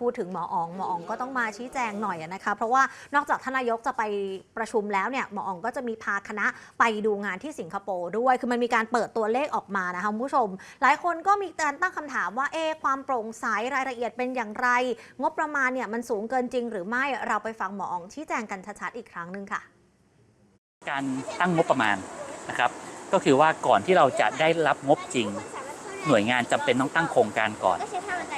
พูดถึงหมออ๋องหมออ๋องก็ต้องมาชี้แจงหน่อยนะคะ เพราะว่านอกจากทานายกจะไปประชุมแล้วเนี่ยหมออ๋องก็จะมีพาคณะไปดูงานที่สิงคโปร์ด้วย คือมันมีการเปิดตัวเลขออกมานะคะคุณผู้ชม หลายคนก็มีการตั้งคำถามว่าเอความโปร่งใสรายละเอียดเป็นอย่างไร งบประมาณเนี่ยมันสูงเกินจริง หรือไม่เราไปฟังหมออ๋องชี้แจงกันชัดๆอีกครั้งหนึ่งค่ะ การตั้งงบประมาณนะครับก็คือว่าก่อนที่เราจะได้รับงบจริง หน่วยงานจำเป็นต้องตั้งโครงการก่อน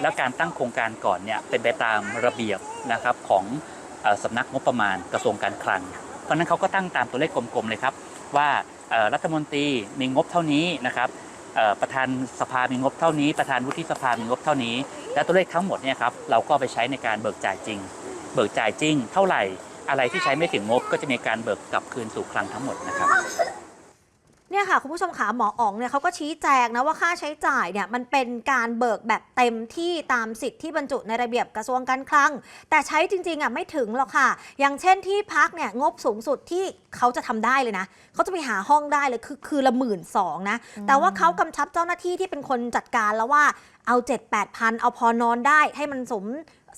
แล้วการตั้งโครงการก่อนเนี่ยเป็นไปตามระเบียบนะครับของเอ่อสำนักงบประมาณกระทรวงการคลัง เพราะฉะนั้นเขาก็ตั้งตามตัวเลขกลมๆเลยครับว่าเอ่อรัฐมนตรีมีงบเท่านี้นะครับเอ่อประธานสภามีงบเท่านี้ ประธานวุฒิสภามีงบเท่านี้ และตัวเลขทั้งหมดเนี่ยครับเราก็เอาไปใช้ในการเบิกจ่ายจริง เบิกจ่ายจริง เท่าไหร่อะไรที่ใช้ไม่ถึงงบก็จะมีการเบิกกลับคืนสู่คลังทั้งหมดนะครับ เนี่ยค่ะคุณผู้ชมขาหมออ๋องเนี่ยเขาก็ชี้แจงนะว่าค่าใช้จ่ายเนี่ยมันเป็นการเบิกแบบเต็มที่ตามสิทธิ์ที่บรรจุในระเบียบกระทรวงการคลัง แต่ใช้จริงๆอะไม่ถึงหรอกค่ะ อย่างเช่นที่พักเนี่ยงบสูงสุดที่เขาจะทำได้เลยนะเขาจะไปหาห้องได้เลยคือคือละหมื่นสองนะแต่ว่าเขากำชับเจ้าหน้าที่ที่เป็นคนจัดการแล้วว่า เอา7 8พันเอาพอนอนได้ให้มันสม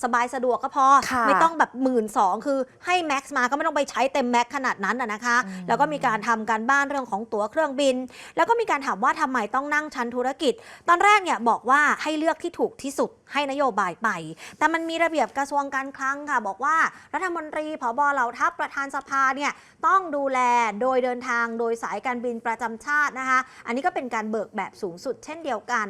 สบายสะดวกก็พอ ค่ะไม่ต้องแบบหมื่นสองคือให้แม็กซ์มาก็ไม่ต้องไปใช้เต็มแม็กซ์ขนาดนั้นนะนะคะ อืม แล้วก็มีการทำการบ้านเรื่องของตั๋วเครื่องบิน แล้วก็มีการถามว่าทำไมต้องนั่งชั้นธุรกิจ ตอนแรกเนี่ยบอกว่าให้เลือกที่ถูกที่สุดให้นโยบายไป แต่มันมีระเบียบกระทรวงการคลังค่ะ บอกว่ารัฐมนตรีผบเหล่าทัพประธานสภาเนี่ยต้องดูแลโดยเดินทางโดยสายการบินประจำชาตินะคะ อันนี้ก็เป็นการเบิกแบบสูงสุดเช่นเดียวกัน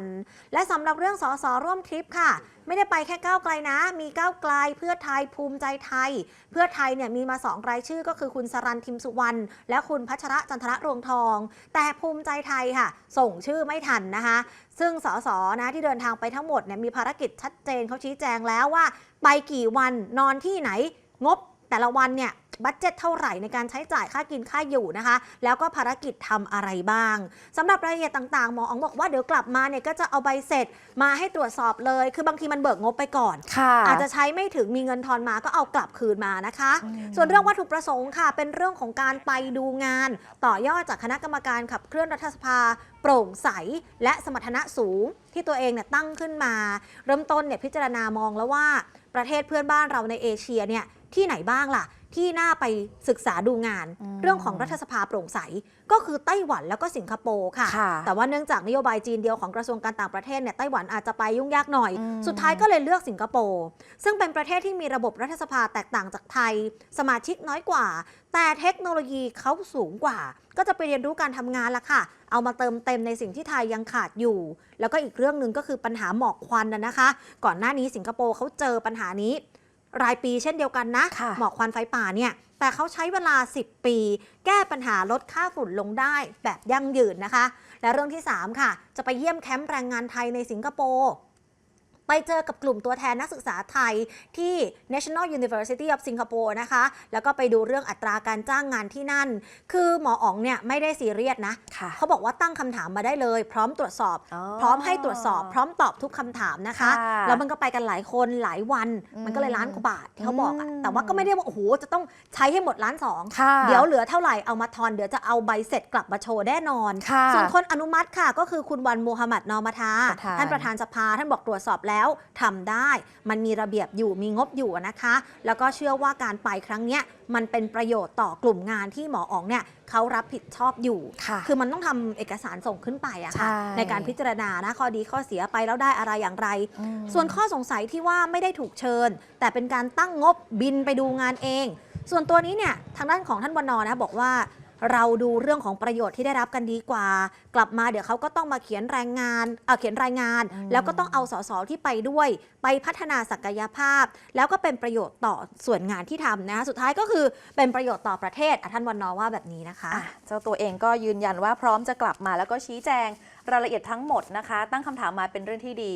และสำหรับเรื่องื่องสสร่วมทริปค่ะ ไม่ได้ไปแค่ก้าวไกลนะ มีก้าวไกลเพื่อไทยภูมิใจไทย เพื่อไทยเนี่ยมีมาสองรายชื่อก็คือคุณสรันทิมสุวรรณและคุณพัชระจันทระรวงทอง แต่ภูมิใจไทยค่ะ ส่งชื่อไม่ทันนะคะ ซึ่งสสนะที่เดินทางไปทั้งหมดเนี่ยมีภารกิจชัดเจนเขาชี้แจงแล้วว่า ไปกี่วันนอนที่ไหนงบ แต่ละวันเนี่ยบัตเจ็ตเท่าไหร่ในการใช้จ่ายค่ากินค่าอยู่นะคะ แล้วก็ภารกิจทำอะไรบ้างสำหรับรายละเอียดต่างๆ หมออ๋องบอกว่าเดี๋ยวกลับมาเนี่ยก็จะเอาใบเสร็จมาให้ตรวจสอบเลย คือบางทีมันเบิกงบไปก่อนค่ะอาจจะใช้ไม่ถึงมีเงินทอนมาก็เอากลับคืนมานะคะอืมส่วนเรื่องวัตถุประสงค์ค่ะ เป็นเรื่องของการไปดูงาน ต่อยอดจากคณะกรรมการขับเคลื่อนรัฐสภาโปร่งใสและสมรรถนะสูงที่ตัวเองเนี่ยตั้งขึ้นมา เริ่มต้นเนี่ยพิจารณามองแล้วว่าประเทศเพื่อนบ้านเราในเอเชียเนี่ย ที่ไหนบ้างล่ะ ที่น่าไปศึกษาดูงานอืมเรื่องของรัฐสภาโปร่งใส ก็คือไต้หวันแล้วก็สิงคโปร์ค่ะค่ะ แต่ว่าเนื่องจากนโยบายจีนเดียวของกระทรวงการต่างประเทศเนี่ยไต้หวันอาจจะไปยุ่งยากหน่อยอืมสุดท้ายก็เลยเลือกสิงคโปร์ซึ่งเป็นประเทศที่มีระบบรัฐสภาแตกต่างจากไทย สมาชิกน้อยกว่า แต่เทคโนโลยีเขาสูงกว่า ก็จะไปเรียนรู้การทำงานละค่ะ เอามาเติมเต็มในสิ่งที่ไทยยังขาดอยู่ แล้วก็อีกเรื่องหนึ่งก็คือปัญหาหมอกควันนะนะคะ ก่อนหน้านี้สิงคโปร์เขาเจอปัญหานี้ รายปีเช่นเดียวกันนะค่ะหมอกควันไฟป่าเนี่ย แต่เขาใช้เวลา 10 ปี แก้ปัญหาลดค่าฝุ่นลงได้แบบยั่งยืนนะคะ และเรื่องที่ 3 ค่ะ จะไปเยี่ยมแคมป์แรงงานไทยในสิงคโปร์ ไปเจอกับกลุ่มตัวแทนนักศึกษาไทยที่ National University of Singapore นะคะ แล้วก็ไปดูเรื่องอัตราการจ้างงานที่นั่น คือหมออ๋องเนี่ยไม่ได้ซีเรียสนะค่ะเขาบอกว่าตั้งคำถามมาได้เลย พร้อมตรวจสอบอ๋อพร้อมให้ตรวจสอบ พร้อมตอบทุกคำถามนะคะค่ะแล้วมันก็ไปกันหลายคนหลายวันอืมมันก็เลยล้านกว่าบาทที่เขาบอกอะอืมแต่ว่าก็ไม่ได้ว่าโอ้โหจะต้องใช้ให้หมดล้านสองค่ะเดี๋ยวเหลือเท่าไหร่เอามาทอนเดี๋ยวจะเอาใบเสร็จกลับมาโชว์แน่นอนค่ะส่วนคนอนุมัติค่ะก็คือคุณวันโมฮัมหมัดนอมาทาประธานท่านประธานสภาท่านบอกตรวจสอบแล้วทำได้ มันมีระเบียบอยู่มีงบอยู่นะคะ แล้วก็เชื่อว่าการไปครั้งเนี้ยมันเป็นประโยชน์ต่อกลุ่มงานที่หมออ๋องเนี่ยเขารับผิดชอบอยู่ค่ะคือมันต้องทำเอกสารส่งขึ้นไปอะค่ะใช่ในการพิจารณานะข้อดีข้อเสียไปแล้วได้อะไรอย่างไรอืมส่วนข้อสงสัยที่ว่าไม่ได้ถูกเชิญ แต่เป็นการตั้งงบบินไปดูงานเอง ส่วนตัวนี้เนี่ยทางด้านของท่านวันนอนะบอกว่า เราดูเรื่องของประโยชน์ที่ได้รับกันดีกว่า กลับมาเดี๋ยวเขาก็ต้องมาเขียนรายงานเอ่อเขียนรายงานอืมแล้วก็ต้องเอาสสที่ไปด้วย ไปพัฒนาศักยภาพ แล้วก็เป็นประโยชน์ต่อส่วนงานที่ทำนะคะสุดท้ายก็คือเป็นประโยชน์ต่อประเทศอะท่านวันนอว่าแบบนี้นะคะอะเจ้าตัวเองก็ยืนยันว่าพร้อมจะกลับมาแล้วก็ชี้แจงรายละเอียดทั้งหมดนะคะ ตั้งคำถามมาเป็นเรื่องที่ดี